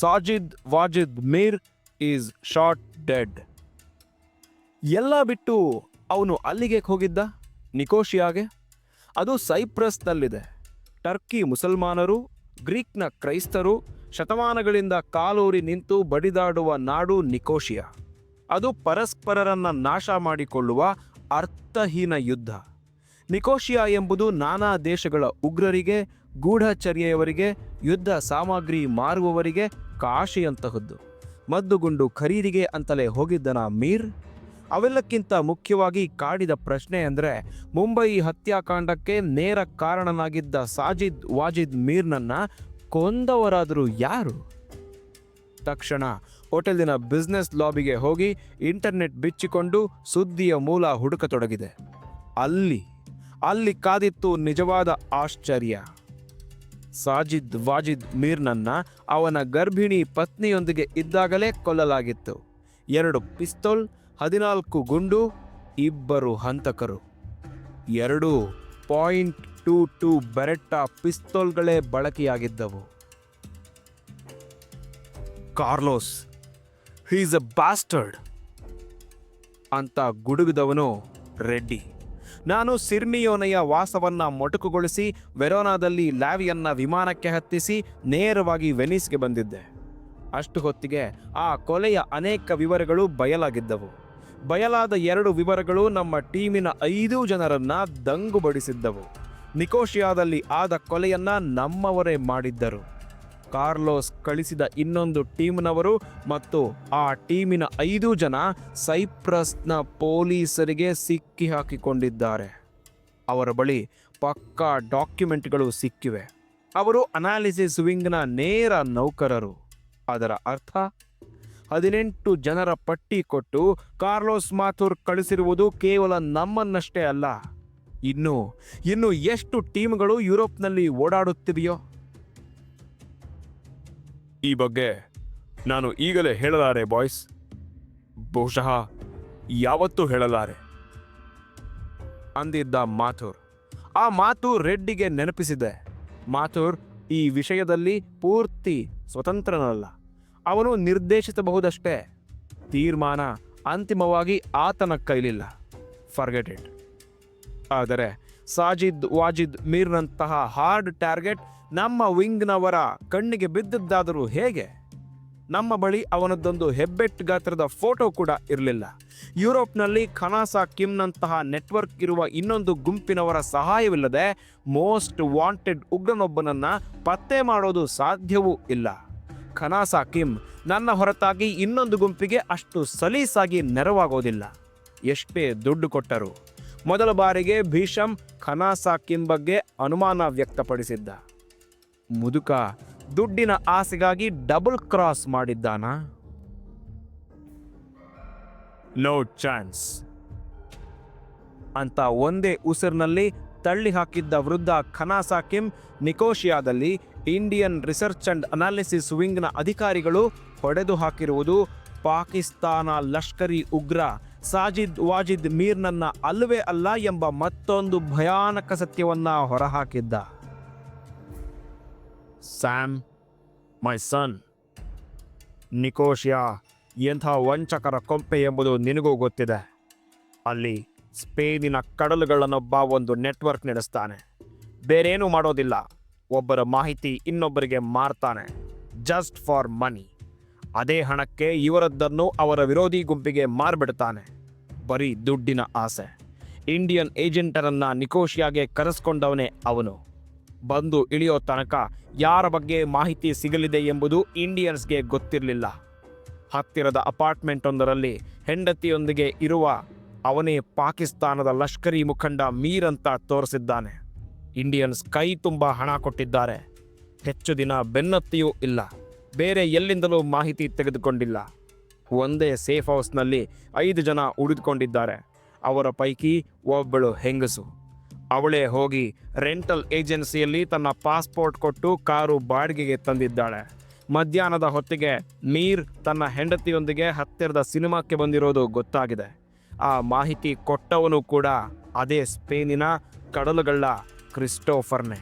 Sajid Wajid Mir is shot dead. ಎಲ್ಲ ಬಿಟ್ಟು ಅವನು ಅಲ್ಲಿಗೆ ಹೋಗಿದ್ದ? ನಿಕೋಶಿಯಾಗೆ ಅದು ಸೈಪ್ರಸ್ನಲ್ಲಿದೆ. ಟರ್ಕಿ ಮುಸಲ್ಮಾನರು, ಗ್ರೀಕ್ನ ಕ್ರೈಸ್ತರು, ಶತಮಾನಗಳಿಂದ ಕಾಲೂರಿ ನಿಂತು ಬಡಿದಾಡುವ ನಾಡು ನಿಕೋಶಿಯಾ ಅದು ಪರಸ್ಪರರನ್ನ ನಾಶ ಮಾಡಿಕೊಳ್ಳುವ ಅರ್ಥಹೀನ ಯುದ್ಧ. ನಿಕೋಶಿಯಾ ಎಂಬುದು ನಾನಾ ದೇಶಗಳ ಉಗ್ರರಿಗೆ ಗೂಢಚರ್ಯೆಯವರಿಗೆ, ಯುದ್ಧ ಸಾಮಗ್ರಿ ಮಾರುವವರಿಗೆ ಕಾಶಿಯಂತಹದ್ದು. ಮದ್ದುಗುಂಡು ಖರೀದಿಗೆ ಅಂತಲೇ ಹೋಗಿದ್ದನ ಮೀರ್? ಅವೆಲ್ಲಕ್ಕಿಂತ ಮುಖ್ಯವಾಗಿ ಕಾಡಿದ ಪ್ರಶ್ನೆ ಅಂದರೆ, ಮುಂಬೈ ಹತ್ಯಾಕಾಂಡಕ್ಕೆ ನೇರ ಕಾರಣನಾಗಿದ್ದ ಸಾಜಿದ್ ವಾಜಿದ್ ಮೀರ್ನನ್ನ ಕೊಂದವರಾದರೂ ಯಾರು? ತಕ್ಷಣ ಹೋಟೆಲಿನ ಬಿಸ್ನೆಸ್ ಲಾಬಿಗೆ ಹೋಗಿ ಇಂಟರ್ನೆಟ್ ಬಿಚ್ಚಿಕೊಂಡು ಸುದ್ದಿಯ ಮೂಲ ಹುಡುಕತೊಡಗಿದೆ. ಅಲ್ಲಿ ಅಲ್ಲಿ ಕಾದಿತ್ತು ನಿಜವಾದ ಆಶ್ಚರ್ಯ. ಸಾಜಿದ್ ವಾಜಿದ್ ಮೀರ್ನನ್ನ ಅವನ ಗರ್ಭಿಣಿ ಪತ್ನಿಯೊಂದಿಗೆ ಇದ್ದಾಗಲೇ ಕೊಲ್ಲಲಾಗಿತ್ತು. ಎರಡು ಪಿಸ್ತೋಲ್, ಹದಿನಾಲ್ಕು ಗುಂಡು, ಇಬ್ಬರು ಹಂತಕರು. ಎರಡು ಪಾಯಿಂಟ್ ಟೂ ಟೂ ಬೆರೆಟ್ಟ ಪಿಸ್ತೋಲ್ಗಳೇ ಬಳಕೆಯಾಗಿದ್ದವು. Carlos, he's a bastard! ಅಂತ ಗುಡುಗಿದವನು ರೆಡ್ಡಿ. ನಾನು ಸಿರ್ಮಿಯೋನೆಯ ವಾಸವನ್ನ ಮೊಟಕುಗೊಳಿಸಿ ವೆರೋನಾದಲ್ಲಿ ಲ್ಯಾವಿಯನ್ನ ವಿಮಾನಕ್ಕೆ ಹತ್ತಿಸಿ ನೇರವಾಗಿ ವೆನಿಸ್ಗೆ ಬಂದಿದ್ದೆ. ಅಷ್ಟು ಹೊತ್ತಿಗೆ ಆ ಕೊಲೆಯ ಅನೇಕ ವಿವರಗಳು ಬಯಲಾಗಿದ್ದವು. ಬಯಲಾದ ಎರಡು ವಿವರಗಳು ನಮ್ಮ ಟೀಮಿನ ಐದು ಜನರನ್ನ ದಂಗುಬಡಿಸಿದ್ದವು. ನಿಕೋಶಿಯಾದಲ್ಲಿ ಆದ ಕೊಲೆಯನ್ನ ನಮ್ಮವರೇ ಮಾಡಿದ್ದರು. ಕಾರ್ಲೋಸ್ ಕಳಿಸಿದ ಇನ್ನೊಂದು ಟೀಮ್ನವರು ಮತ್ತು ಆ ಟೀಮಿನ ಐದು ಜನ ಸೈಪ್ರಸ್ನ ಪೊಲೀಸರಿಗೆ ಸಿಕ್ಕಿ ಹಾಕಿಕೊಂಡಿದ್ದಾರೆ ಅವರ ಬಳಿ ಪಕ್ಕಾ ಡಾಕ್ಯುಮೆಂಟ್ಗಳು ಸಿಕ್ಕಿವೆ. ಅವರು ಅನಾಲಿಸಿಸ್ ವಿಂಗ್ನ ನೇರ ನೌಕರರು. ಅದರ ಅರ್ಥ, ಹದಿನೆಂಟು ಜನರ ಪಟ್ಟಿ ಕೊಟ್ಟು ಕಾರ್ಲೋಸ್ ಮಾಥುರ್ ಕಳಿಸಿರುವುದು ಕೇವಲ ನಮ್ಮನ್ನಷ್ಟೇ ಅಲ್ಲ. ಇನ್ನು ಇನ್ನು ಎಷ್ಟು ಟೀಮ್ಗಳು ಯುರೋಪ್ನಲ್ಲಿ ಓಡಾಡುತ್ತಿವೆಯೋ? ಈ ಬಗ್ಗೆ ನಾನು ಈಗಲೇ ಹೇಳಲಾರೆ, ಬಾಯ್ಸ್. ಬಹುಶಃ ಯಾವತ್ತೂ ಹೇಳಲಾರೆ. ಅಂದಿದ್ದ ಮಾಥುರ್. ಆ ಮಾತು ರೆಡ್ಡಿಗೆ ನೆನಪಿಸಿದೆ. ಮಾಥುರ್ ಈ ವಿಷಯದಲ್ಲಿ ಪೂರ್ತಿ ಸ್ವತಂತ್ರನಲ್ಲ. ಅವನು ನಿರ್ದೇಶಿಸಬಹುದಷ್ಟೇ. ತೀರ್ಮಾನ ಅಂತಿಮವಾಗಿ ಆತನ ಕೈಲಿಲ್ಲ. ಫರ್ಗೆಟೆಡ್ ಆದರೆ ಸಾಜಿದ್, ವಾಜಿದ್ ಮೀರ್ನಂತಹ ಹಾರ್ಡ್ ಟಾರ್ಗೆಟ್ ನಮ್ಮ ವಿಂಗ್ನವರ ಕಣ್ಣಿಗೆ ಬಿದ್ದದ್ದಾದರೂ ಹೇಗೆ? ನಮ್ಮ ಬಳಿ ಅವನದ್ದೊಂದು ಹೆಬ್ಬೆಟ್ ಗಾತ್ರದ ಫೋಟೋ ಕೂಡ ಇರಲಿಲ್ಲ. ಯುರೋಪ್ನಲ್ಲಿ ಖನಾಸಾ ಕಿಮ್ನಂತಹ ನೆಟ್ವರ್ಕ್ ಇರುವ ಇನ್ನೊಂದು ಗುಂಪಿನವರ ಸಹಾಯವಿಲ್ಲದೆ ಮೋಸ್ಟ್ ವಾಂಟೆಡ್ ಉಗ್ರನೊಬ್ಬನನ್ನು ಪತ್ತೆ ಮಾಡೋದು ಸಾಧ್ಯವೂ ಇಲ್ಲ. ಖನಾಸಾ ಕಿಮ್ ನನ್ನ ಹೊರತಾಗಿ ಇನ್ನೊಂದು ಗುಂಪಿಗೆ ಅಷ್ಟು ಸಲೀಸಾಗಿ ನೆರವಾಗೋದಿಲ್ಲ. ಎಷ್ಟೇ ದುಡ್ಡು ಕೊಟ್ಟರು. ಮೊದಲ ಬಾರಿಗೆ ಭೀಷಮ್ ಖನಾಸಾ ಕಿಮ್ ಬಗ್ಗೆ ಅನುಮಾನ ವ್ಯಕ್ತಪಡಿಸಿದ್ದ. ಮುದುಕ ದುಡ್ಡಿನ ಆಸೆಗಾಗಿ ಡಬಲ್ ಕ್ರಾಸ್ ಮಾಡಿದ್ದಾನ? No chance. ಅಂತ ಒಂದೇ ಉಸಿರಿನಲ್ಲಿ ತಳ್ಳಿ ಹಾಕಿದ್ದ ವೃದ್ಧ ಖನಾಸಾ ಕಿಮ್ ನಿಕೋಶಿಯಾದಲ್ಲಿ ಇಂಡಿಯನ್ ರಿಸರ್ಚ್ ಅಂಡ್ ಅನಾಲಿಸಿಸ್ ವಿಂಗ್ನ ಅಧಿಕಾರಿಗಳು ಹೊಡೆದು ಹಾಕಿರುವುದು ಪಾಕಿಸ್ತಾನ ಲಷ್ಕರಿ ಉಗ್ರ ಸಾಜಿದ್ ವಾಜಿದ್ ಮೀರ್ನನ್ನ ಅಲ್ಲವೇ ಅಲ್ಲ ಎಂಬ ಮತ್ತೊಂದು ಭಯಾನಕ ಸತ್ಯವನ್ನ ಹೊರಹಾಕಿದ್ದ. ಸ್ಯಾಮ್ ಮೈ ಸನ್ ನಿಕೋಶಿಯಾ ಎಂಥ ವಂಚಕರ ಕೊಂಪೆ ಎಂಬುದು ನಿನಗೂ ಗೊತ್ತಿದೆ. ಅಲ್ಲಿ ಸ್ಪೇನಿನ ಕಡಲುಗಳನ್ನೊಬ್ಬ ಒಂದು ನೆಟ್ವರ್ಕ್ ನಡೆಸ್ತಾನೆ. ಬೇರೇನೂ ಮಾಡೋದಿಲ್ಲ. ಒಬ್ಬರ ಮಾಹಿತಿ ಇನ್ನೊಬ್ಬರಿಗೆ ಮಾರ್ತಾನೆ. ಜಸ್ಟ್ ಫಾರ್ ಮನಿ ಅದೇ ಹಣಕ್ಕೆ ಇವರದ್ದನ್ನು ಅವರ ವಿರೋಧಿ ಗುಂಪಿಗೆ ಮಾರ್ಬಿಡ್ತಾನೆ. ಬರೀ ದುಡ್ಡಿನ ಆಸೆ. ಇಂಡಿಯನ್ ಏಜೆಂಟರನ್ನು ನಿಕೋಶಿಯಾಗೆ ಕರೆಸ್ಕೊಂಡವನೇ ಅವನು. ಬಂದು ಇಳಿಯೋ ತನಕ ಯಾರ ಬಗ್ಗೆ ಮಾಹಿತಿ ಸಿಗಲಿದೆ ಎಂಬುದು ಇಂಡಿಯನ್ಸ್ಗೆ ಗೊತ್ತಿರಲಿಲ್ಲ. ಹತ್ತಿರದ ಅಪಾರ್ಟ್ಮೆಂಟೊಂದರಲ್ಲಿ ಹೆಂಡತಿಯೊಂದಿಗೆ ಇರುವ ಅವನೇ ಪಾಕಿಸ್ತಾನದ ಲಷ್ಕರಿ ಮುಖಂಡ ಮೀರ್ ಅಂತ ತೋರಿಸಿದ್ದಾನೆ. ಇಂಡಿಯನ್ಸ್ ಕೈ ತುಂಬ ಹಣ ಕೊಟ್ಟಿದ್ದಾರೆ. ಹೆಚ್ಚು ದಿನ ಬೆನ್ನತ್ತಿಯೂ ಇಲ್ಲ. ಬೇರೆ ಎಲ್ಲಿಂದಲೂ ಮಾಹಿತಿ ತೆಗೆದುಕೊಂಡಿಲ್ಲ. ಒಂದೇ ಸೇಫ್ ಹೌಸ್ನಲ್ಲಿ ಐದು ಜನ ಉಳಿದುಕೊಂಡಿದ್ದಾರೆ. ಅವರ ಪೈಕಿ ಒಬ್ಬಳು ಹೆಂಗಸು. ಅವಳೇ ಹೋಗಿ ರೆಂಟಲ್ ಏಜೆನ್ಸಿಯಲ್ಲಿ ತನ್ನ ಪಾಸ್ಪೋರ್ಟ್ ಕೊಟ್ಟು ಕಾರು ಬಾಡಿಗೆಗೆ ತಂದಿದ್ದಾಳೆ. ಮಧ್ಯಾಹ್ನದ ಹೊತ್ತಿಗೆ ಮೀರ್ ತನ್ನ ಹೆಂಡತಿಯೊಂದಿಗೆ ಹತ್ತಿರದ ಸಿನಿಮಾಕ್ಕೆ ಬಂದಿರೋದು ಗೊತ್ತಾಗಿದೆ. ಆ ಮಾಹಿತಿ ಕೊಟ್ಟವನು ಕೂಡ ಅದೇ ಸ್ಪೇನಿನ ಕಡಲುಗಳ್ಳ ಕ್ರಿಸ್ಟೋಫರ್ನೆ.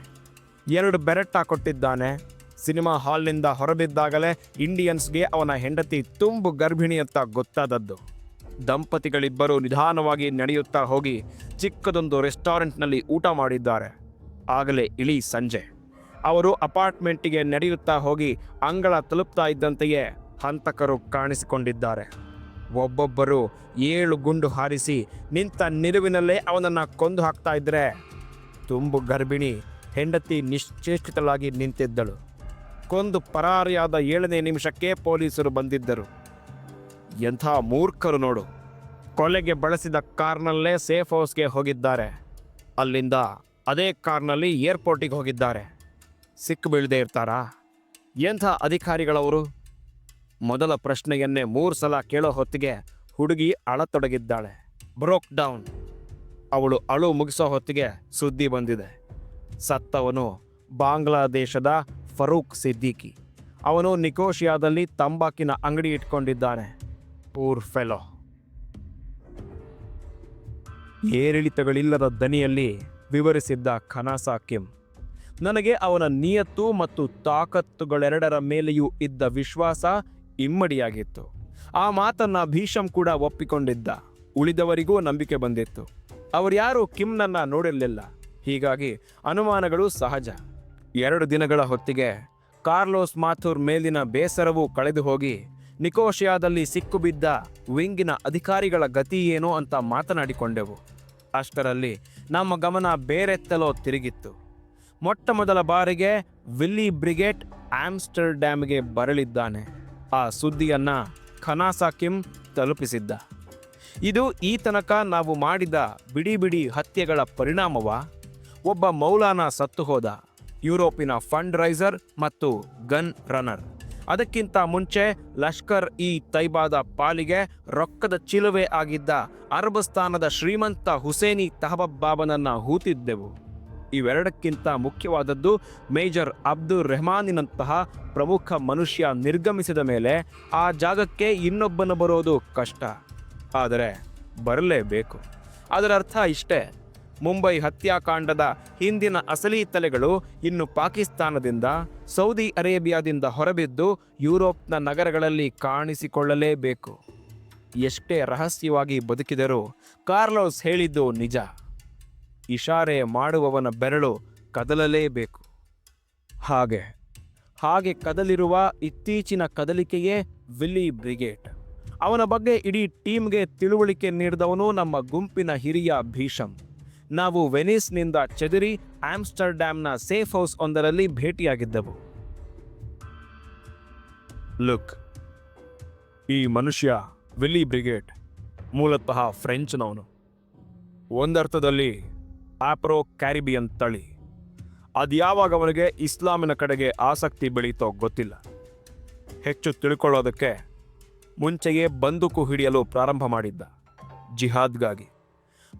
ಎರಡು ಬೆರೆಟ್ಟ ಕೊಟ್ಟಿದ್ದಾನೆ. ಸಿನಿಮಾ ಹಾಲ್ನಿಂದ ಹೊರಬಿದ್ದಾಗಲೇ ಇಂಡಿಯನ್ಸ್ಗೆ ಅವನ ಹೆಂಡತಿ ತುಂಬು ಗರ್ಭಿಣಿ ಅಂತ ಗೊತ್ತಾದದ್ದು. ದಂಪತಿಗಳಿಬ್ಬರು ನಿಧಾನವಾಗಿ ನಡೆಯುತ್ತಾ ಹೋಗಿ ಚಿಕ್ಕದೊಂದು ರೆಸ್ಟೋರೆಂಟ್ನಲ್ಲಿ ಊಟ ಮಾಡಿದ್ದಾರೆ. ಆಗಲೇ ಇಳಿ ಸಂಜೆ. ಅವರು ಅಪಾರ್ಟ್ಮೆಂಟಿಗೆ ನಡೆಯುತ್ತಾ ಹೋಗಿ ಅಂಗಳ ತಲುಪ್ತಾ ಇದ್ದಂತೆಯೇ ಹಂತಕರು ಕಾಣಿಸಿಕೊಂಡಿದ್ದಾರೆ. ಒಬ್ಬೊಬ್ಬರು ಏಳು ಗುಂಡು ಹಾರಿಸಿ ನಿಂತ ನಿಲುವಿನಲ್ಲೇ ಅವನನ್ನು ಕೊಂದು ಹಾಕ್ತಾ ಇದ್ದರೆ ತುಂಬು ಗರ್ಭಿಣಿ ಹೆಂಡತಿ ನಿಶ್ಚೇಷ್ಟಿತಳಾಗಿ ನಿಂತಿದ್ದಳು. ಕೊಂದು ಪರಾರಿಯಾದ ಏಳನೇ ನಿಮಿಷಕ್ಕೆ ಪೊಲೀಸರು ಬಂದಿದ್ದರು. ಎಂಥ ಮೂರ್ಖರು ನೋಡು. ಕೊಲೆಗೆ ಬಳಸಿದ ಕಾರ್ನಲ್ಲೇ ಸೇಫ್ ಹೌಸ್ಗೆ ಹೋಗಿದ್ದಾರೆ. ಅಲ್ಲಿಂದ ಅದೇ ಕಾರ್ನಲ್ಲಿ ಏರ್ಪೋರ್ಟಿಗೆ ಹೋಗಿದ್ದಾರೆ. ಸಿಕ್ಕು ಬೀಳದೆ ಇರ್ತಾರಾ? ಎಂಥ ಅಧಿಕಾರಿಗಳವರು? ಮೊದಲ ಪ್ರಶ್ನೆಯನ್ನೇ ಮೂರು ಸಲ ಕೇಳೋ ಹೊತ್ತಿಗೆ ಹುಡುಗಿ ಅಳತೊಡಗಿದ್ದಾಳೆ. Broke down. ಅವಳು ಅಳು ಮುಗಿಸೋ ಹೊತ್ತಿಗೆ ಸುದ್ದಿ ಬಂದಿದೆ. ಸತ್ತವನು ಬಾಂಗ್ಲಾದೇಶದ ಫರೂಕ್ ಸಿದ್ದಿಕಿ. ಅವನು ನಿಕೋಶಿಯಾದಲ್ಲಿ ತಂಬಾಕಿನ ಅಂಗಡಿ ಇಟ್ಕೊಂಡಿದ್ದಾನೆ. Poor fellow. ಏರಿಳಿತಗಳಿಲ್ಲದ ದನಿಯಲ್ಲಿ ವಿವರಿಸಿದ್ದ ಖನಾಸಾ ಕಿಮ್, ನನಗೆ ಅವನ ನಿಯತ್ತು ಮತ್ತು ತಾಕತ್ತುಗಳೆರಡರ ಮೇಲೆಯೂ ಇದ್ದ ವಿಶ್ವಾಸ ಇಮ್ಮಡಿಯಾಗಿತ್ತು. ಆ ಮಾತನ್ನ ಭೀಷಂ ಕೂಡ ಒಪ್ಪಿಕೊಂಡಿದ್ದ. ಉಳಿದವರಿಗೂ ನಂಬಿಕೆ ಬಂದಿತ್ತು. ಅವರ್ಯಾರೂ ಕಿಮ್ನನ್ನ ನೋಡಿರಲಿಲ್ಲ. ಹೀಗಾಗಿ ಅನುಮಾನಗಳು ಸಹಜ. ಎರಡು ದಿನಗಳ ಹೊತ್ತಿಗೆ ಕಾರ್ಲೋಸ್ ಮಾಥುರ್ ಮೇಲಿನ ಬೇಸರವು ಕಳೆದು ಹೋಗಿ ನಿಕೋಶಿಯಾದಲ್ಲಿ ಸಿಕ್ಕುಬಿದ್ದ ವಿಂಗಿನ ಅಧಿಕಾರಿಗಳ ಗತಿ ಏನೋ ಅಂತ ಮಾತನಾಡಿಕೊಂಡೆವು. ಅಷ್ಟರಲ್ಲಿ ನಮ್ಮ ಗಮನ ಬೇರೆತ್ತಲೋ ತಿರುಗಿತ್ತು. ಮೊಟ್ಟ ಮೊದಲ ಬಾರಿಗೆ ವಿಲ್ಲಿ ಬ್ರಿಗೇಟ್ ಆಮ್ಸ್ಟರ್ಡ್ಯಾಮ್ಗೆ ಬರಲಿದ್ದಾನೆ. ಆ ಸುದ್ದಿಯನ್ನು ಖನಾಸಾ ಕಿಮ್ ತಲುಪಿಸಿದ್ದ. ಇದು ಈ ತನಕ ನಾವು ಮಾಡಿದ ಬಿಡಿ ಬಿಡಿ ಹತ್ಯೆಗಳ ಪರಿಣಾಮವ? ಒಬ್ಬ ಮೌಲಾನ ಸತ್ತು ಹೋದ ಯುರೋಪಿನ ಫಂಡ್ ರೈಸರ್ ಮತ್ತು ಗನ್ ರನ್ನರ್ ಅದಕ್ಕಿಂತ ಮುಂಚೆ ಲಷ್ಕರ್ ಇ ತೈಬಾದ ಪಾಲಿಗೆ ರೊಕ್ಕದ ಚಿಲುವೆ ಆಗಿದ್ದ ಅರಬಸ್ತಾನದ ಶ್ರೀಮಂತ ಹುಸೇನಿ ತಹಬಬ್ ಬಾಬನನ್ನ ಹೂತಿದ್ದೆವು. ಇವೆರಡಕ್ಕಿಂತ ಮುಖ್ಯವಾದದ್ದು ಮೇಜರ್ ಅಬ್ದುಲ್ ರೆಹಮಾನಿನಂತಹ ಪ್ರಮುಖ ಮನುಷ್ಯ ನಿರ್ಗಮಿಸಿದ ಮೇಲೆ ಆ ಜಾಗಕ್ಕೆ ಇನ್ನೊಬ್ಬನು ಬರೋದು ಕಷ್ಟ. ಆದರೆ ಬರಲೇಬೇಕು. ಅದರ ಅರ್ಥ ಇಷ್ಟೇ. ಮುಂಬೈ ಹತ್ಯಾಕಾಂಡದ ಹಿಂದಿನ ಅಸಲಿ ತಲೆಗಳು ಇನ್ನು ಪಾಕಿಸ್ತಾನದಿಂದ, ಸೌದಿ ಅರೇಬಿಯಾದಿಂದ ಹೊರಬಿದ್ದು ಯುರೋಪ್ನ ನಗರಗಳಲ್ಲಿ ಕಾಣಿಸಿಕೊಳ್ಳಲೇಬೇಕು. ಎಷ್ಟೇ ರಹಸ್ಯವಾಗಿ ಬದುಕಿದರೂ ಕಾರ್ಲೋಸ್ ಹೇಳಿದ್ದು ನಿಜ. ಇಶಾರೆ ಮಾಡುವವನ ಬೆರಳು ಕದಲಲೇಬೇಕು. ಹಾಗೆ ಹಾಗೆ ಕದಲಿರುವ ಇತ್ತೀಚಿನ ಕದಲಿಕೆಯೇ ವಿಲ್ಲಿ ಬ್ರಿಗೇಡ್. ಅವನ ಬಗ್ಗೆ ಇಡೀ ಟೀಮ್ಗೆ ತಿಳುವಳಿಕೆ ನೀಡಿದವನು ನಮ್ಮ ಗುಂಪಿನ ಹಿರಿಯ ಭೀಷಮ್. ನಾವು ವೆನಿಸ್ನಿಂದ ಚೆದರಿ ಆಮ್ಸ್ಟರ್ಡ್ಯಾಮ್ನ ಸೇಫ್ ಹೌಸ್ ಒಂದರಲ್ಲಿ ಭೇಟಿಯಾಗಿದ್ದೆವು. ಲುಕ್, ಈ ಮನುಷ್ಯ ವಿಲ್ಲಿ ಬ್ರಿಗೇಡ್, ಮೂಲತಃ ಫ್ರೆಂಚ್ನವನು. ಒಂದರ್ಥದಲ್ಲಿ ಆಪ್ರೋ ಕ್ಯಾರಿಬಿಯನ್ ತಳಿ ಅದ್ಯಾವಾಗ ಅವನಿಗೆ ಇಸ್ಲಾಮಿನ ಕಡೆಗೆ ಆಸಕ್ತಿ ಬೆಳೀತೋ ಗೊತ್ತಿಲ್ಲ. ಹೆಚ್ಚು ತಿಳ್ಕೊಳ್ಳೋದಕ್ಕೆ ಮುಂಚೆಯೇ ಬಂದೂಕು ಹಿಡಿಯಲು ಪ್ರಾರಂಭ ಮಾಡಿದ್ದ ಜಿಹಾದ್ಗಾಗಿ.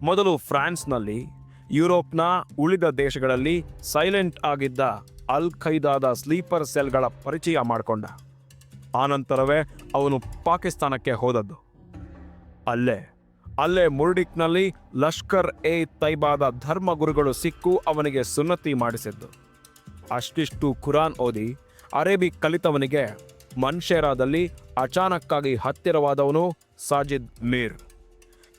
ಮೊದಲು ಫ್ರಾನ್ಸ್ನಲ್ಲಿ ಯುರೋಪ್ನ ಉಳಿದ ದೇಶಗಳಲ್ಲಿ ಸೈಲೆಂಟ್ ಆಗಿದ್ದ ಅಲ್ ಖೈದಾದ ಸ್ಲೀಪರ್ ಸೆಲ್ಗಳ ಪರಿಚಯ ಮಾಡಿಕೊಂಡ. ಆನಂತರವೇ ಅವನು ಪಾಕಿಸ್ತಾನಕ್ಕೆ ಹೋದದ್ದು. ಅಲ್ಲೇ ಅಲ್ಲೇ ಮುರ್ಡಿಕ್ನಲ್ಲಿ ಲಷ್ಕರ್ ಎ ತೈಬಾದ ಧರ್ಮಗುರುಗಳು ಸಿಕ್ಕು ಅವನಿಗೆ ಸುನ್ನತಿ ಮಾಡಿಸಿದ್ದು. ಅಷ್ಟಿಷ್ಟು ಖುರಾನ್ ಓದಿ ಅರೇಬಿಕ್ ಕಲಿತವನಿಗೆ ಮನ್ಷೇರಾದಲ್ಲಿ ಅಚಾನಕ್ಕಾಗಿ ಹತ್ತಿರವಾದವನು ಸಾಜಿದ್ ಮೀರ್.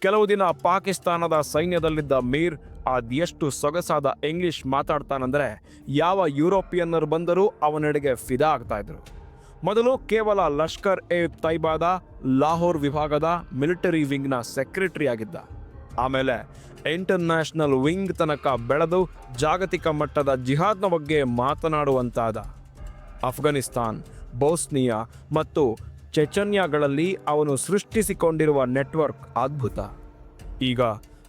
ಕೆಲವು ದಿನ ಪಾಕಿಸ್ತಾನದ ಸೈನ್ಯದಲ್ಲಿದ್ದ ಮೀರ್ ಅದೆಷ್ಟು ಸೊಗಸಾದ ಇಂಗ್ಲಿಷ್ ಮಾತಾಡ್ತಾನಂದರೆ ಯಾವ ಯುರೋಪಿಯನ್ನರು ಬಂದರೂ ಅವನೆಡೆಗೆ ಫಿದಾ ಆಗ್ತಾಯಿದ್ರು ಮೊದಲು ಕೇವಲ ಲಷ್ಕರ್ ಎ ತೈಬಾದ, ಲಾಹೋರ್ ವಿಭಾಗದ ಮಿಲಿಟರಿ ವಿಂಗ್ನ ಸೆಕ್ರೆಟರಿ ಆಗಿದ್ದ. ಆಮೇಲೆ ಇಂಟರ್ನ್ಯಾಷನಲ್ ವಿಂಗ್ ತನಕ ಬೆಳೆದು ಜಾಗತಿಕ ಮಟ್ಟದ ಜಿಹಾದ್ನ ಬಗ್ಗೆ ಮಾತನಾಡುವಂತಾದ. ಅಫ್ಘಾನಿಸ್ತಾನ್ ಬೋಸ್ನಿಯಾ ಮತ್ತು ಚೆಚನ್ಯಾಗಳಲ್ಲಿ ಅವನು ಸೃಷ್ಟಿಸಿಕೊಂಡಿರುವ ನೆಟ್ವರ್ಕ್ ಅದ್ಭುತ. ಈಗ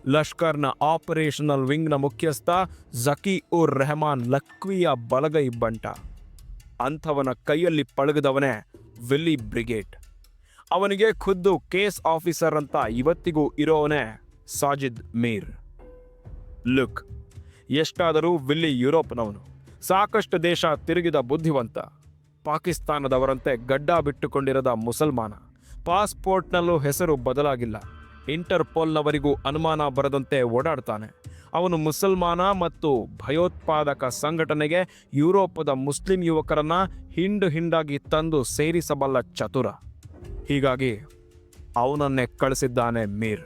ಲಷ್ಕರ್ನ ಆಪರೇಷನಲ್ ವಿಂಗ್ನ ಮುಖ್ಯಸ್ಥ ಜಕಿ ಉರ್ ರೆಹಮಾನ್ ಲಕ್ವಿಯ ಬಲಗೈ ಬಂಟ. ಅಂಥವನ ಕೈಯಲ್ಲಿ ಪಳಗದವನೇ ವಿಲ್ಲಿ ಬ್ರಿಗೇಡ್. ಅವನಿಗೆ ಖುದ್ದು ಕೇಸ್ ಆಫೀಸರ್ ಅಂತ ಇವತ್ತಿಗೂ ಇರೋವನೇ ಸಾಜಿದ್ ಮೀರ್. ಲುಕ್, ಎಷ್ಟಾದರೂ ವಿಲ್ಲಿ ಯುರೋಪ್ನವನು. ಸಾಕಷ್ಟು ದೇಶ ತಿರುಗಿದ ಬುದ್ಧಿವಂತ. ಪಾಕಿಸ್ತಾನದವರಂತೆ ಗಡ್ಡ ಬಿಟ್ಟುಕೊಂಡಿರದ ಮುಸಲ್ಮಾನ. ಪಾಸ್ಪೋರ್ಟ್ನಲ್ಲೂ ಹೆಸರು ಬದಲಾಗಿಲ್ಲ. ಇಂಟರ್ಪೋಲ್ನವರಿಗೂ ಅನುಮಾನ ಬರದಂತೆ ಓಡಾಡ್ತಾನೆ. ಅವನು ಮುಸಲ್ಮಾನ ಮತ್ತು ಭಯೋತ್ಪಾದಕ ಸಂಘಟನೆಗೆ ಯುರೋಪದ ಮುಸ್ಲಿಂ ಯುವಕರನ್ನ ಹಿಂಡು ಹಿಂಡಾಗಿ ತಂದು ಸೇರಿಸಬಲ್ಲ ಚತುರ. ಹೀಗಾಗಿ ಅವನನ್ನೇ ಕಳಿಸಿದ್ದಾನೆ ಮೀರ್.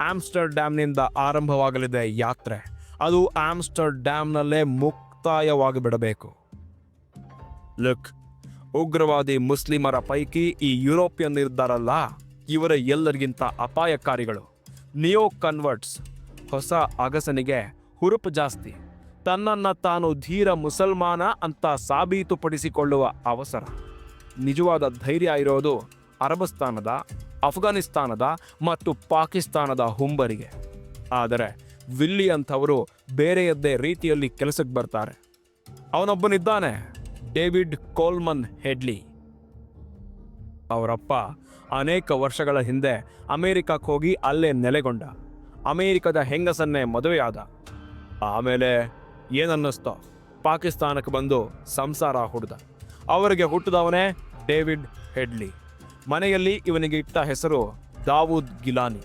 ಆಮ್ಸ್ಟರ್ ಡ್ಯಾಮ್ನಿಂದ ಆರಂಭವಾಗಲಿದೆ ಯಾತ್ರೆ. ಅದು ಆಮ್ಸ್ಟರ್ ಡ್ಯಾಮ್ನಲ್ಲೇ ಮುಕ್ತಾಯವಾಗಿ ಬಿಡಬೇಕು ಲುಕ್ ಉಗ್ರವಾದಿ ಮುಸ್ಲಿಮರ ಪೈಕಿ ಈ ಯುರೋಪಿಯನ್ ಇದ್ದಾರಲ್ಲ ಇವರ ಎಲ್ಲರಿಗಿಂತ ಅಪಾಯಕಾರಿಗಳು. ನಿಯೋ ಕನ್ವರ್ಟ್ಸ್ ಹೊಸ ಅಗಸನಿಗೆ ಹುರುಪು ಜಾಸ್ತಿ. ತನ್ನನ್ನ ತಾನು ಧೀರ ಮುಸಲ್ಮಾನ ಅಂತ ಸಾಬೀತುಪಡಿಸಿಕೊಳ್ಳುವ ಅವಸರ. ನಿಜವಾದ ಧೈರ್ಯ ಇರೋದು ಅರಬಸ್ತಾನದ, ಅಫ್ಘಾನಿಸ್ತಾನದ ಮತ್ತು ಪಾಕಿಸ್ತಾನದ ಹುಂಬರಿಗೆ. ಆದರೆ ವಿಲ್ಲಿ ಅಂಥವರು ಬೇರೆಯದ್ದೇ ರೀತಿಯಲ್ಲಿ ಕೆಲಸಕ್ಕೆ ಬರ್ತಾರೆ. ಅವನೊಬ್ಬನಿದ್ದಾನೆ. David Coleman Headley. ಅವರಪ್ಪ ಅನೇಕ ವರ್ಷಗಳ ಹಿಂದೆ ಅಮೇರಿಕಕ್ಕೆ ಹೋಗಿ ಅಲ್ಲೇ ನೆಲೆಗೊಂಡ. ಅಮೇರಿಕದ ಹೆಂಗಸನ್ನೇ ಮದುವೆಯಾದ. ಆಮೇಲೆ ಏನನ್ನಿಸ್ತೋ ಪಾಕಿಸ್ತಾನಕ್ಕೆ ಬಂದು ಸಂಸಾರ ಹುಡ್ದ. ಅವರಿಗೆ ಹುಟ್ಟಿದವನೇ ಡೇವಿಡ್ ಹೆಡ್ಲಿ. ಮನೆಯಲ್ಲಿ ಇವನಿಗೆ ಇಟ್ಟ ಹೆಸರು ದಾವೂದ್ ಗಿಲಾನಿ.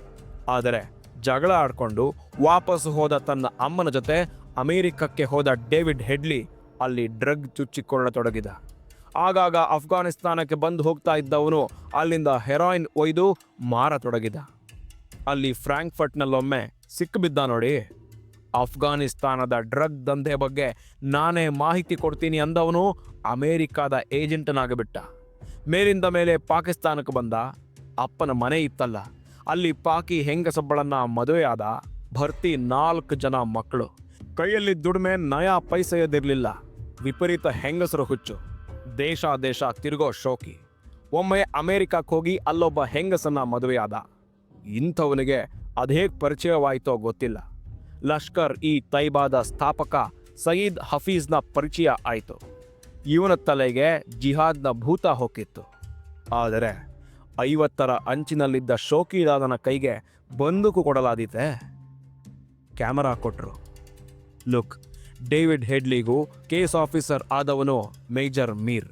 ಆದರೆ ಜಗಳ ಆಡಿಕೊಂಡು ವಾಪಸ್ ಹೋದ ತನ್ನ ಅಮ್ಮನ ಜೊತೆ ಅಮೇರಿಕಕ್ಕೆ ಹೋದ ಡೇವಿಡ್ ಹೆಡ್ಲಿ ಅಲ್ಲಿ ಡ್ರಗ್ ಚುಚ್ಚಿಕೊಳ್ಳತೊಡಗಿದ. ಆಗಾಗ ಅಫ್ಘಾನಿಸ್ತಾನಕ್ಕೆ ಬಂದು ಹೋಗ್ತಾ ಇದ್ದವನು ಅಲ್ಲಿಂದ ಹೆರಾಯಿನ್ ಒಯ್ದು ಮಾರತೊಡಗಿದ. ಅಲ್ಲಿ ಫ್ರಾಂಕ್ಫರ್ಟ್ನಲ್ಲೊಮ್ಮೆ ಸಿಕ್ಕಿಬಿದ್ದ ನೋಡಿ ಅಫ್ಘಾನಿಸ್ತಾನದ ಡ್ರಗ್ ದಂಧೆ ಬಗ್ಗೆ ನಾನೇ ಮಾಹಿತಿ ಕೊಡ್ತೀನಿ ಅಂದವನು ಅಮೇರಿಕಾದ ಏಜೆಂಟನಾಗಿಬಿಟ್ಟ. ಮೇಲಿಂದ ಮೇಲೆ ಪಾಕಿಸ್ತಾನಕ್ಕೆ ಬಂದ ಅಪ್ಪನ ಮನೆ ಇತ್ತಲ್ಲ, ಅಲ್ಲಿ ಪಾಕಿ ಹೆಂಗಸೊಬ್ಬಳನ್ನ ಮದುವೆಯಾದ ಭರ್ತಿ ನಾಲ್ಕು ಜನ ಮಕ್ಕಳು. ಕೈಯಲ್ಲಿ ದುಡಿಮೆ ನಯಾ ಪೈಸೆಯದಿರಲಿಲ್ಲ. ವಿಪರೀತ ಹೆಂಗಸರು ಹುಚ್ಚು. ದೇಶ ದೇಶ ತಿರುಗೋ ಶೋಕಿ. ಒಮ್ಮೆ ಅಮೆರಿಕಕ್ಕೆ ಹೋಗಿ ಅಲ್ಲೊಬ್ಬ ಹೆಂಗಸನ್ನ ಮದುವೆಯಾದ. ಇಂಥವನಿಗೆ ಅದೇಗೆ ಪರಿಚಯವಾಯಿತೋ ಗೊತ್ತಿಲ್ಲ. ಲಷ್ಕರ್ ಈ ತೈಬಾದ ಸ್ಥಾಪಕ ಸಯೀದ್ ಹಫೀಜ್ನ ಪರಿಚಯ ಆಯಿತು. ಇವನ ತಲೆಗೆ ಜಿಹಾದ್ನ ಭೂತ ಹೊಕ್ಕಿತ್ತು. ಆದರೆ ಐವತ್ತರ ಅಂಚಿನಲ್ಲಿದ್ದ ಶೋಕಿದಾದನ ಕೈಗೆ ಬಂದೂಕು ಕೊಡಲಾದೀತೆ? ಕ್ಯಾಮರಾ ಕೊಟ್ರು. ಲುಕ್. ಡೇವಿಡ್ ಹೆಡ್ಲಿಗೂ ಕೇಸ್ ಆಫೀಸರ್ ಆದವನು ಮೇಜರ್ ಮೀರ್.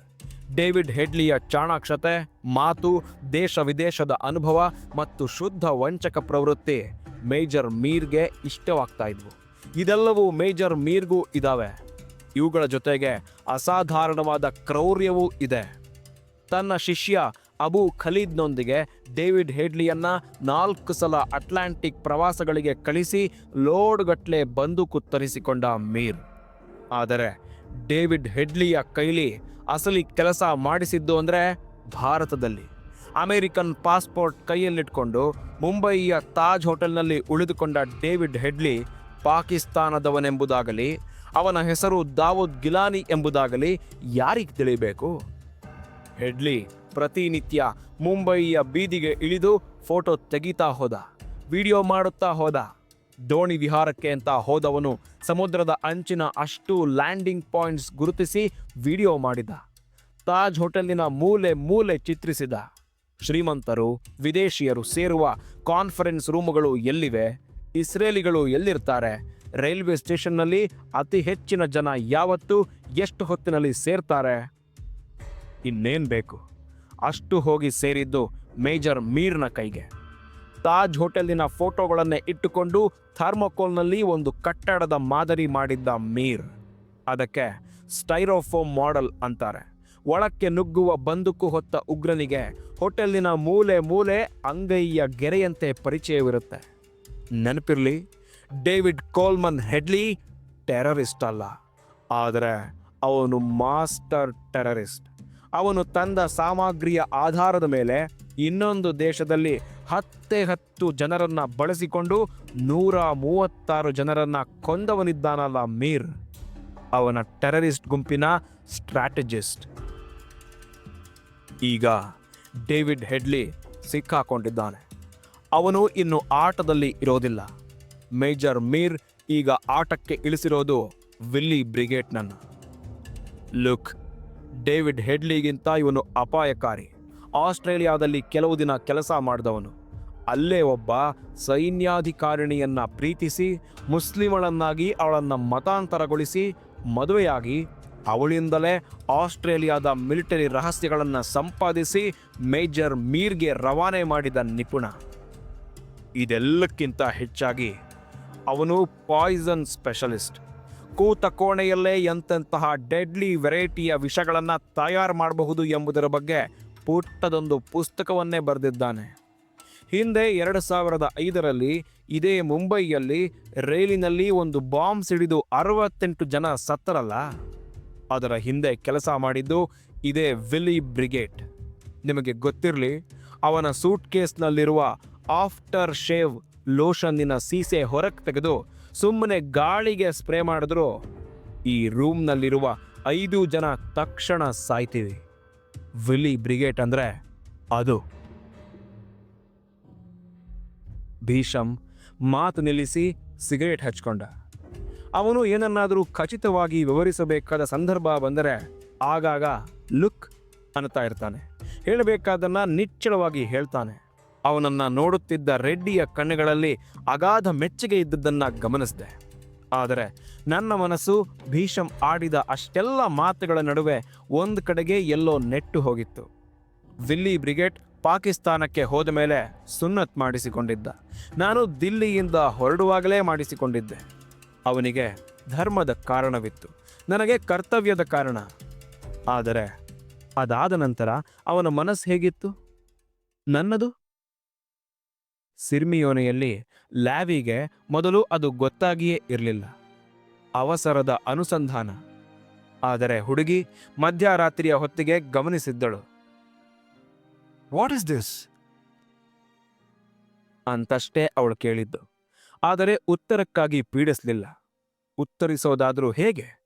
ಡೇವಿಡ್ ಹೆಡ್ಲಿಯ ಚಾಣಾಕ್ಷತೆ, ಮಾತು, ದೇಶ ವಿದೇಶದ ಅನುಭವ ಮತ್ತು ಶುದ್ಧ ವಂಚಕ ಪ್ರವೃತ್ತಿ ಮೇಜರ್ ಮೀರ್ಗೆ ಇಷ್ಟವಾಗ್ತಾ ಇದ್ವು. ಇದೆಲ್ಲವೂ ಮೇಜರ್ ಮೀರ್ಗೂ ಇದಾವೆ. ಇವುಗಳ ಜೊತೆಗೆ ಅಸಾಧಾರಣವಾದ ಕ್ರೌರ್ಯವೂ ಇದೆ. ತನ್ನ ಶಿಷ್ಯ ಅಬು ಖಲೀದ್ನೊಂದಿಗೆ ಡೇವಿಡ್ ಹೆಡ್ಲಿಯನ್ನ ನಾಲ್ಕು ಸಲ ಅಟ್ಲಾಂಟಿಕ್ ಪ್ರವಾಸಗಳಿಗೆ ಕಳಿಸಿ ಲೋಡ್ಗಟ್ಲೆ ಬಂದೂಕು ತರಿಸಿಕೊಂಡ ಮೀರ್. ಆದರೆ ಡೇವಿಡ್ ಹೆಡ್ಲಿಯ ಕೈಲಿ ಅಸಲಿ ಕೆಲಸ ಮಾಡಿಸಿದ್ದು ಅಂದರೆ ಭಾರತದಲ್ಲಿ. ಅಮೆರಿಕನ್ ಪಾಸ್ಪೋರ್ಟ್ ಕೈಯಲ್ಲಿಟ್ಕೊಂಡು ಮುಂಬಯಿಯ ತಾಜ್ ಹೋಟೆಲ್ನಲ್ಲಿ ಉಳಿದುಕೊಂಡ ಡೇವಿಡ್ ಹೆಡ್ಲಿ ಪಾಕಿಸ್ತಾನದವನೆಂಬುದಾಗಲಿ, ಅವನ ಹೆಸರು ದಾವೂದ್ ಗಿಲಾನಿ ಎಂಬುದಾಗಲಿ ಯಾರಿಗೆ ತಿಳಿಬೇಕು? ಹೆಡ್ಲಿ ಪ್ರತಿನಿತ್ಯ ಮುಂಬಯಿಯ ಬೀದಿಗೆ ಇಳಿದು ಫೋಟೋ ತೆಗೀತಾ ಹೋದ. ವಿಡಿಯೋ ಮಾಡುತ್ತಾ ಹೋದ. ದೋಣಿ ವಿಹಾರಕ್ಕೆ ಅಂತ ಹೋದವನು ಸಮುದ್ರದ ಅಂಚಿನ ಅಷ್ಟು ಲ್ಯಾಂಡಿಂಗ್ ಪಾಯಿಂಟ್ಸ್ ಗುರುತಿಸಿ ವಿಡಿಯೋ ಮಾಡಿದ. ತಾಜ್ ಹೋಟೆಲಿನ ಮೂಲೆ ಮೂಲೆ ಚಿತ್ರಿಸಿದ. ಶ್ರೀಮಂತರು, ವಿದೇಶಿಯರು ಸೇರುವ ಕಾನ್ಫರೆನ್ಸ್ ರೂಮುಗಳು ಎಲ್ಲಿವೆ? ಇಸ್ರೇಲಿಗಳು ಎಲ್ಲಿರ್ತಾರೆ? ರೈಲ್ವೆ ಸ್ಟೇಷನ್ನಲ್ಲಿ ಅತಿ ಹೆಚ್ಚಿನ ಜನ ಯಾವತ್ತು, ಎಷ್ಟು ಹೊತ್ತಿನಲ್ಲಿ ಸೇರ್ತಾರೆ? ಇನ್ನೇನು ಬೇಕು? ಅಷ್ಟು ಹೋಗಿ ಸೇರಿದ್ದು ಮೇಜರ್ ಮೀರ್ನ ಕೈಗೆ. ತಾಜ್ ಹೋಟೆಲಿನ ಫೋಟೋಗಳನ್ನೇ ಇಟ್ಟುಕೊಂಡು ಥರ್ಮೋಕೋಲ್ನಲ್ಲಿ ಒಂದು ಕಟ್ಟಡದ ಮಾದರಿ ಮಾಡಿದ್ದ ಮೀರ್. ಅದಕ್ಕೆ ಸ್ಟೈರೋಫೋಮ್ ಮಾಡೆಲ್ ಅಂತಾರೆ. ಒಳಕ್ಕೆ ನುಗ್ಗುವ ಬಂದೂಕು ಹೊತ್ತ ಉಗ್ರನಿಗೆ ಹೋಟೆಲಿನ ಮೂಲೆ ಮೂಲೆ ಅಂಗೈಯ ಗೆರೆಯಂತೆ ಪರಿಚಯವಿರುತ್ತೆ. ನೆನಪಿರಲಿ, ಡೇವಿಡ್ ಕೋಲ್ಮನ್ ಹೆಡ್ಲಿ ಟೆರರಿಸ್ಟ್ ಅಲ್ಲ. ಆದರೆ ಅವನು ಮಾಸ್ಟರ್ ಟೆರರಿಸ್ಟ್. ಅವನು ತಂದ ಸಾಮಗ್ರಿಯ ಆಧಾರದ ಮೇಲೆ ಇನ್ನೊಂದು ದೇಶದಲ್ಲಿ ಹತ್ತೆ ಹತ್ತು ಜನರನ್ನ ಬಳಸಿಕೊಂಡು ನೂರ ಮೂವತ್ತಾರು ಜನರನ್ನ ಕೊಂದವನಿದ್ದಾನಲ್ಲ ಮೀರ್. ಅವನ ಟೆರರಿಸ್ಟ್ ಗುಂಪಿನ ಸ್ಟ್ರಾಟಜಿಸ್ಟ್. ಈಗ ಡೇವಿಡ್ ಹೆಡ್ಲಿ ಸಿಕ್ಕಾಕೊಂಡಿದ್ದಾನೆ. ಅವನು ಇನ್ನು ಆಟದಲ್ಲಿ ಇರೋದಿಲ್ಲ. ಮೇಜರ್ ಮೀರ್ ಈಗ ಆಟಕ್ಕೆ ಇಳಿಸಿರೋದು ವಿಲ್ಲಿ ಬ್ರಿಗೇಟ್ನನ್ನು. ಲುಕ್ ಡೇವಿಡ್ ಹೆಡ್ಲಿಗಿಂತ ಇವನು ಅಪಾಯಕಾರಿ. ಆಸ್ಟ್ರೇಲಿಯಾದಲ್ಲಿ ಕೆಲವು ದಿನ ಕೆಲಸ ಮಾಡಿದವನು. ಅಲ್ಲೇ ಒಬ್ಬ ಸೈನ್ಯಾಧಿಕಾರಿಣಿಯನ್ನ ಪ್ರೀತಿಸಿ, ಮುಸ್ಲಿಮಳನ್ನಾಗಿ ಅವಳನ್ನು ಮತಾಂತರಗೊಳಿಸಿ, ಮದುವೆಯಾಗಿ ಅವಳಿಂದಲೇ ಆಸ್ಟ್ರೇಲಿಯಾದ ಮಿಲಿಟರಿ ರಹಸ್ಯಗಳನ್ನು ಸಂಪಾದಿಸಿ ಮೇಜರ್ ಮೀರ್ಗೆ ರವಾನೆ ಮಾಡಿದ ನಿಪುಣ. ಇದೆಲ್ಲಕ್ಕಿಂತ ಹೆಚ್ಚಾಗಿ ಅವನು ಪಾಯ್ಸನ್ ಸ್ಪೆಷಲಿಸ್ಟ್. ಕೂತ ಕೋಣೆಯಲ್ಲೇ ಎಂತೆಂತಹ ಡೆಡ್ಲಿ ವೆರೈಟಿಯ ವಿಷಗಳನ್ನು ತಯಾರು ಮಾಡಬಹುದು ಎಂಬುದರ ಬಗ್ಗೆ ಪುಟ್ಟದೊಂದು ಪುಸ್ತಕವನ್ನೇ ಬರೆದಿದ್ದಾನೆ. ಹಿಂದೆ ಎರಡು ಸಾವಿರದ ಐದರಲ್ಲಿ ಇದೇ ಮುಂಬೈಯಲ್ಲಿ ರೈಲಿನಲ್ಲಿ ಒಂದು ಬಾಂಬ್ ಸಿಡಿದು ಅರವತ್ತೆಂಟು ಜನ ಸತ್ತರಲ್ಲ? ಅದರ ಹಿಂದೆ ಕೆಲಸ ಮಾಡಿದ್ದು ಇದೇ ವಿಲಿ ಬ್ರಿಗೇಡ್. ನಿಮಗೆ ಗೊತ್ತಿರಲಿ, ಅವನ ಸೂಟ್ ಕೇಸ್ನಲ್ಲಿರುವ ಆಫ್ಟರ್ ಶೇವ್ ಲೋಷನ್ನಿನ ಸೀಸೆ ಹೊರಗೆ ತೆಗೆದು ಸುಮ್ಮನೆ ಗಾಳಿಗೆ ಸ್ಪ್ರೇ ಮಾಡಿದ್ರು ಈ ರೂಮ್ನಲ್ಲಿರುವ ಐದು ಜನ ತಕ್ಷಣ ಸಾಯ್ತೀವಿ. ವಿಲಿ ಬ್ರಿಗೇಟ್ ಅಂದರೆ ಅದು. ಭೀಷಮ್ ಮಾತು ನಿಲ್ಲಿಸಿ ಸಿಗರೇಟ್ ಹಚ್ಕೊಂಡ. ಅವನು ಏನನ್ನಾದರೂ ಖಚಿತವಾಗಿ ವಿವರಿಸಬೇಕಾದ ಸಂದರ್ಭ ಬಂದರೆ ಆಗಾಗ ಲುಕ್ ಅನ್ನುತ್ತಾ ಇರ್ತಾನೆ. ಹೇಳಬೇಕಾದನ್ನ ನಿಚ್ಚಳವಾಗಿ ಹೇಳ್ತಾನೆ. ಅವನನ್ನ ನೋಡುತ್ತಿದ್ದ ರೆಡ್ಡಿಯ ಕಣ್ಣುಗಳಲ್ಲಿ ಅಗಾಧ ಮೆಚ್ಚುಗೆ ಇದ್ದದ್ದನ್ನ ಗಮನಿಸಿದೆ. ಆದರೆ ನನ್ನ ಮನಸ್ಸು ಭೀಷಂ ಆಡಿದ ಅಷ್ಟೆಲ್ಲ ಮಾತುಗಳ ನಡುವೆ ಒಂದು ಕಡೆಗೆ ಎಲ್ಲೋ ನೆಟ್ಟು ಹೋಗಿತ್ತು. ವಿಲ್ಲಿ ಬ್ರಿಗೇಡ್ ಪಾಕಿಸ್ತಾನಕ್ಕೆ ಹೋದ ಮೇಲೆ ಸುನ್ನತ್ ಮಾಡಿಸಿಕೊಂಡಿದ್ದ. ನಾನು ದಿಲ್ಲಿಯಿಂದ ಹೊರಡುವಾಗಲೇ ಮಾಡಿಸಿಕೊಂಡಿದ್ದೆ. ಅವನಿಗೆ ಧರ್ಮದ ಕಾರಣವಿತ್ತು. ನನಗೆ ಕರ್ತವ್ಯದ ಕಾರಣ. ಆದರೆ ಅದಾದ ನಂತರ ಅವನ ಮನಸ್ಸು ಹೇಗಿತ್ತು? ನನ್ನದು? ಸಿರ್ಮಿಯೋನೆಯಲ್ಲಿ ಲ್ಯಾವಿಗೆ ಮೊದಲು ಅದು ಗೊತ್ತಾಗಿಯೇ ಇರಲಿಲ್ಲ. ಅವಸರದ ಅನುಸಂಧಾನ. ಆದರೆ ಹುಡುಗಿ ಮಧ್ಯರಾತ್ರಿಯ ಹೊತ್ತಿಗೆ ಗಮನಿಸಿದ್ದಳು. ವಾಟ್ ಇಸ್ ದಿಸ್ ಅಂತಷ್ಟೇ ಅವಳು ಕೇಳಿದ್ದು. ಆದರೆ ಉತ್ತರಕ್ಕಾಗಿ ಪೀಡಿಸಲಿಲ್ಲ. ಉತ್ತರಿಸೋದಾದರೂ ಹೇಗೆ?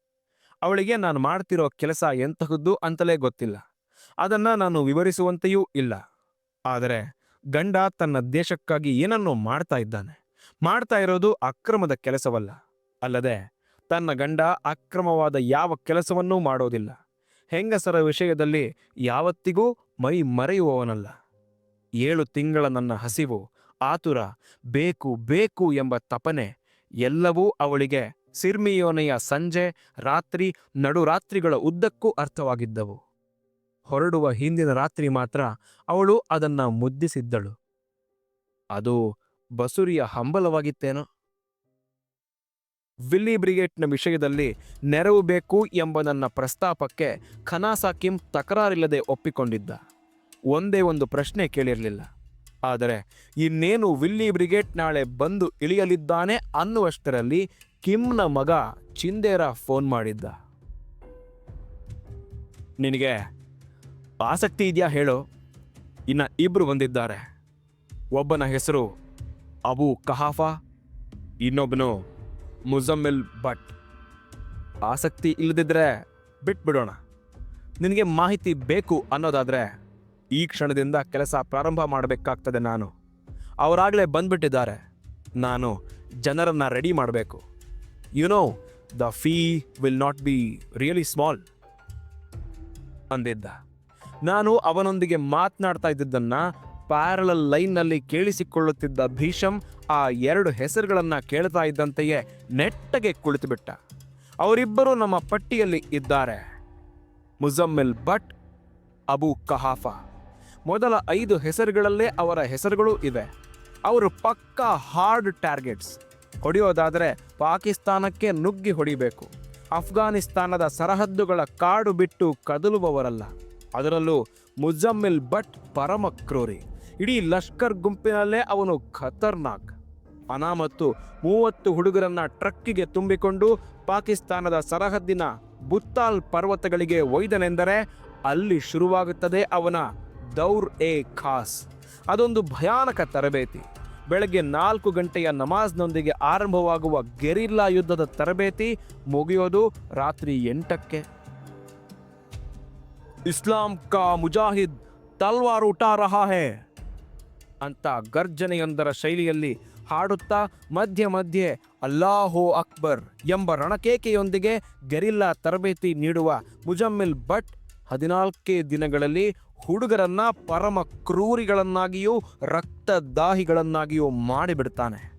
ಅವಳಿಗೆ ನಾನು ಮಾಡ್ತಿರೋ ಕೆಲಸ ಎಂತಹದ್ದು ಅಂತಲೇ ಗೊತ್ತಿಲ್ಲ. ಅದನ್ನ ನಾನು ವಿವರಿಸುವಂತೆಯೂ ಇಲ್ಲ. ಆದರೆ ಗಂಡ ತನ್ನ ದೇಶಕ್ಕಾಗಿ ಏನನ್ನೋ ಮಾಡ್ತಾ ಇದ್ದಾನೆ. ಮಾಡ್ತಾ ಇರೋದು ಅಕ್ರಮದ ಕೆಲಸವಲ್ಲ. ಅಲ್ಲದೆ ತನ್ನ ಗಂಡ ಅಕ್ರಮವಾದ ಯಾವ ಕೆಲಸವನ್ನೂ ಮಾಡೋದಿಲ್ಲ. ಹೆಂಗಸರ ವಿಷಯದಲ್ಲಿ ಯಾವತ್ತಿಗೂ ಮೈ ಮರೆಯುವವನಲ್ಲ. ಏಳು ತಿಂಗಳ ನನ್ನ ಹಸಿವು, ಆತುರ, ಬೇಕು ಬೇಕು ಎಂಬ ತಪನೆ ಎಲ್ಲವೂ ಅವಳಿಗೆ ಸಿರ್ಮಿಯೋನೆಯ ಸಂಜೆ, ರಾತ್ರಿ, ನಡುರಾತ್ರಿಗಳ ಉದ್ದಕ್ಕೂ ಅರ್ಥವಾಗಿದ್ದವು. ಹೊರಡುವ ಹಿಂದಿನ ರಾತ್ರಿ ಮಾತ್ರ ಅವಳು ಅದನ್ನ ಮುದ್ದಿಸಿದ್ದಳು. ಅದು ಬಸುರಿಯ ಹಂಬಲವಾಗಿತ್ತೇನೋ? ವಿಲ್ಲಿ ಬ್ರಿಗೇಟ್ನ ವಿಷಯದಲ್ಲಿ ನೆರವು ಬೇಕು ಎಂಬ ನನ್ನ ಪ್ರಸ್ತಾಪಕ್ಕೆ ಖನಾಸಾಕಿಂ ತಕರಾರಿಲ್ಲದೆ ಒಪ್ಪಿಕೊಂಡಿದ್ದ. ಒಂದೇ ಒಂದು ಪ್ರಶ್ನೆ ಕೇಳಿರಲಿಲ್ಲ. ಆದರೆ ಇನ್ನೇನು ವಿಲ್ಲಿ ಬ್ರಿಗೇಟ್ ನಾಳೆ ಬಂದು ಇಳಿಯಲಿದ್ದಾನೆ ಅನ್ನುವಷ್ಟರಲ್ಲಿ ಕಿಮ್ನ ಮಗ ಚಿಂದೇರ ಫೋನ್ ಮಾಡಿದ್ದ. ನಿನಗೆ ಆಸಕ್ತಿ ಇದೆಯಾ ಹೇಳು. ಇನ್ನು ಇಬ್ಬರು ಬಂದಿದ್ದಾರೆ ಒಬ್ಬನ ಹೆಸರು ಅಬು ಕಹಾಫಾ, ಇನ್ನೊಬ್ಬನು ಮುಜಮ್ಮಿಲ್ ಭಟ್. ಆಸಕ್ತಿ ಇಲ್ಲದಿದ್ದರೆ ಬಿಟ್ಬಿಡೋಣ. ನಿನಗೆ ಮಾಹಿತಿ ಬೇಕು ಅನ್ನೋದಾದರೆ ಈ ಕ್ಷಣದಿಂದ ಕೆಲಸ ಪ್ರಾರಂಭ ಮಾಡಬೇಕಾಗ್ತದೆ ನಾನು. ಅವರಾಗಲೇ ಬಂದ್ಬಿಟ್ಟಿದ್ದಾರೆ. ನಾನು ಜನರನ್ನು ರೆಡಿ ಮಾಡಬೇಕು. You know the fee will not be really small ಅಂದಿದ್ದ. ನಾನು ಅವನೊಂದಿಗೆ ಮಾತನಾಡ್ತಾ ಇದ್ದಿದ್ದನ್ನ ಪ್ಯಾರಲಲ್ ಲೈನ್ನಲ್ಲಿ ಕೇಳಿಸಿಕೊಳ್ಳುತ್ತಿದ್ದ ಭೀಷಂ ಆ ಎರಡು ಹೆಸರುಗಳನ್ನು ಕೇಳ್ತಾ ಇದ್ದಂತೆಯೇ ನೆಟ್ಟಗೆ ಕುಳಿತುಬಿಟ್ಟ. ಅವರಿಬ್ಬರು ನಮ್ಮ ಪಟ್ಟಿಯಲ್ಲಿ ಇದ್ದಾರೆ. ಮುಜಮ್ಮಿಲ್ ಭಟ್, ಅಬು ಕಹಾಫಾ. ಮೊದಲ ಐದು ಹೆಸರುಗಳಲ್ಲೇ ಅವರ ಹೆಸರುಗಳು ಇವೆ. ಅವರು ಪಕ್ಕಾ ಹಾರ್ಡ್ ಟಾರ್ಗೆಟ್ಸ್ ಹೊಡೆಯೋದಾದರೆ ಪಾಕಿಸ್ತಾನಕ್ಕೆ ನುಗ್ಗಿ ಹೊಡಿಬೇಕು. ಅಫ್ಘಾನಿಸ್ತಾನದ ಸರಹದ್ದುಗಳ ಕಾಡು ಬಿಟ್ಟು ಕದಲುವವರಲ್ಲ. ಅದರಲ್ಲೂ ಮುಜಮ್ಮಿಲ್ ಭಟ್ ಪರಮ ಕ್ರೂರಿ. ಇಡೀ ಲಷ್ಕರ್ ಗುಂಪಿನಲ್ಲೇ ಅವನು ಖತರ್ನಾಕ್. ಅನಾ ಮತ್ತು ಮೂವತ್ತು ಹುಡುಗರನ್ನ ಟ್ರಕ್ಕಿಗೆ ತುಂಬಿಕೊಂಡು ಪಾಕಿಸ್ತಾನದ ಸರಹದ್ದಿನ ಬುತ್ತಾಲ್ ಪರ್ವತಗಳಿಗೆ ಒಯ್ದನೆಂದರೆ ಅಲ್ಲಿ ಶುರುವಾಗುತ್ತದೆ ಅವನ ದೌರ್ ಎ ಖಾಸ್. ಅದೊಂದು ಭಯಾನಕ ತರಬೇತಿ. ಬೆಳಗ್ಗೆ ನಾಲ್ಕು ಗಂಟೆಯ ನಮಾಜ್ನೊಂದಿಗೆ ಆರಂಭವಾಗುವ ಗೆರಿಲ್ಲಾ ಯುದ್ಧದ ತರಬೇತಿ ಮುಗಿಯೋದು ರಾತ್ರಿ ಎಂಟಕ್ಕೆ. ಇಸ್ಲಾಂ ಕಾ ಮುಜಾಹಿದ್ ತಲ್ವಾರ್ ಉಟಾ ರಹಾ ಹೇ. ಅಂತ ಗರ್ಜನೆಯೊಂದರ ಶೈಲಿಯಲ್ಲಿ ಹಾಡುತ್ತಾ ಮಧ್ಯ ಮಧ್ಯೆ ಅಲ್ಲಾಹೋ ಅಕ್ಬರ್ ಎಂಬ ರಣಕೇಕೆಯೊಂದಿಗೆ ಗೆರಿಲ್ಲಾ ತರಬೇತಿ ನೀಡುವ ಮುಜಮ್ಮಿಲ್ ಭಟ್ ಹದಿನಾಲ್ಕೇ ದಿನಗಳಲ್ಲಿ ಹುಡುಗರನ್ನ ಪರಮ ಕ್ರೂರಿಗಳನ್ನಾಗಿಯೂ ರಕ್ತದಾಹಿಗಳನ್ನಾಗಿಯೂ ಮಾಡಿಬಿಡ್ತಾನೆ.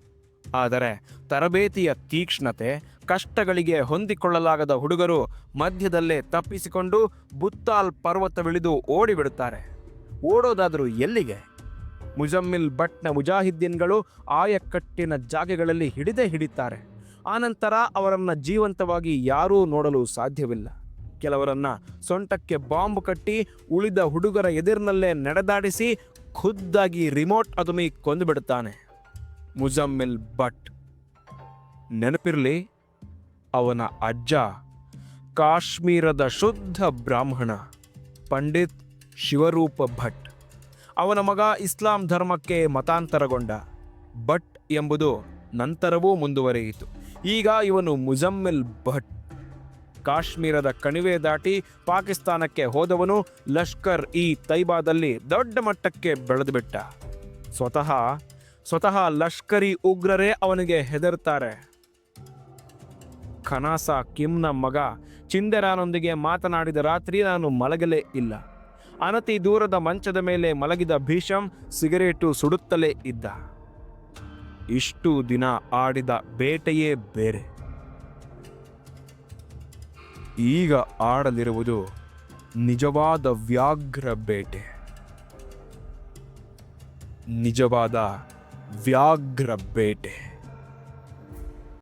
ಆದರೆ ತರಬೇತಿಯ ತೀಕ್ಷ್ಣತೆ ಕಷ್ಟಗಳಿಗೆ ಹೊಂದಿಕೊಳ್ಳಲಾಗದ ಹುಡುಗರು ಮಧ್ಯದಲ್ಲೇ ತಪ್ಪಿಸಿಕೊಂಡು ಬುತ್ತಾಲ್ ಪರ್ವತವಿಳಿದು ಓಡಿಬಿಡುತ್ತಾರೆ. ಓಡೋದಾದರೂ ಎಲ್ಲಿಗೆ? ಮುಜಮ್ಮಿಲ್ ಭಟ್ನ ಮುಜಾಹಿದ್ದೀನ್ಗಳು ಆಯಕಟ್ಟಿನ ಜಾಗೆಗಳಲ್ಲಿ ಹಿಡಿದೇ ಹಿಡಿತಾರೆ. ಆನಂತರ ಅವರನ್ನು ಜೀವಂತವಾಗಿ ಯಾರೂ ನೋಡಲು ಸಾಧ್ಯವಿಲ್ಲ. ಕೆಲವರನ್ನ ಸೊಂಟಕ್ಕೆ ಬಾಂಬ್ ಕಟ್ಟಿ ಉಳಿದ ಹುಡುಗರ ಎದುರಿನಲ್ಲೇ ನಡೆದಾಡಿಸಿ ಖುದ್ದಾಗಿ ರಿಮೋಟ್ ಅದುಮಿ ಕೊಂದುಬಿಡುತ್ತಾನೆ. ಮುಜಮ್ಮಿಲ್ ಭಟ್. ನೆನಪಿರಲಿ ಅವನ ಅಜ್ಜ, ಕಾಶ್ಮೀರದ ಶುದ್ಧ ಬ್ರಾಹ್ಮಣ, ಪಂಡಿತ್ ಶಿವರೂಪ ಭಟ್. ಅವನ ಮಗ ಇಸ್ಲಾಂ ಧರ್ಮಕ್ಕೆ ಮತಾಂತರಗೊಂಡ ಭಟ್ ಎಂಬುದು ನಂತರವೂ ಮುಂದುವರಿಯಿತು. ಈಗ ಇವನು ಮುಜಮ್ಮಿಲ್ ಭಟ್. ಕಾಶ್ಮೀರದ ಕಣಿವೆ ದಾಟಿ ಪಾಕಿಸ್ತಾನಕ್ಕೆ ಹೋದವನು ಲಷ್ಕರ್ ಈ ತೈಬಾದಲ್ಲಿ ದೊಡ್ಡ ಮಟ್ಟಕ್ಕೆ ಬೆಳೆದುಬಿಟ್ಟ. ಸ್ವತಃ ಸ್ವತಃ ಲಷ್ಕರಿ ಉಗ್ರರೇ ಅವನಿಗೆ ಹೆದರ್ತಾರೆ. ಖನಾಸ ಕಿಮ್ನ ಮಗ ಚಿಂದೆರಾನೊಂದಿಗೆ ಮಾತನಾಡಿದ ರಾತ್ರಿ ನಾನು ಮಲಗಲೇ ಇಲ್ಲ. ಅನತಿ ದೂರದ ಮಂಚದ ಮೇಲೆ ಮಲಗಿದ ಭೀಷಂ ಸಿಗರೇಟು ಸುಡುತ್ತಲೇ ಇದ್ದ. ಇಷ್ಟು ದಿನ ಆಡಿದ ಬೇಟೆಯೇ ಬೇರೆ. ಈಗ ಆಡಲಿರುವುದು ನಿಜವಾದ ವ್ಯಾಘ್ರ ಬೇಟೆ. ನಿಜವಾದ ವ್ಯಾಘ್ರ ಬೇಟೆ.